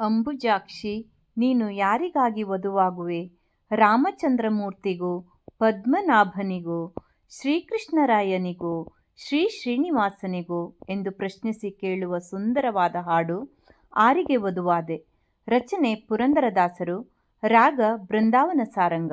ಅಂಬುಜಾಕ್ಷಿ ನೀನು ಯಾರಿಗಾಗಿ ವಧುವಾಗುವೆ? ರಾಮಚಂದ್ರಮೂರ್ತಿಗೂ, ಪದ್ಮನಾಭನಿಗೂ, ಶ್ರೀಕೃಷ್ಣರಾಯನಿಗೂ, ಶ್ರೀ ಶ್ರೀನಿವಾಸನಿಗೂ ಎಂದು ಪ್ರಶ್ನಿಸಿ ಕೇಳುವ ಸುಂದರವಾದ ಹಾಡು ಆರಿಗೆ ವಧುವಾದೆ. ರಚನೆ ಪುರಂದರದಾಸರು, ರಾಗ ಬೃಂದಾವನ ಸಾರಂಗ.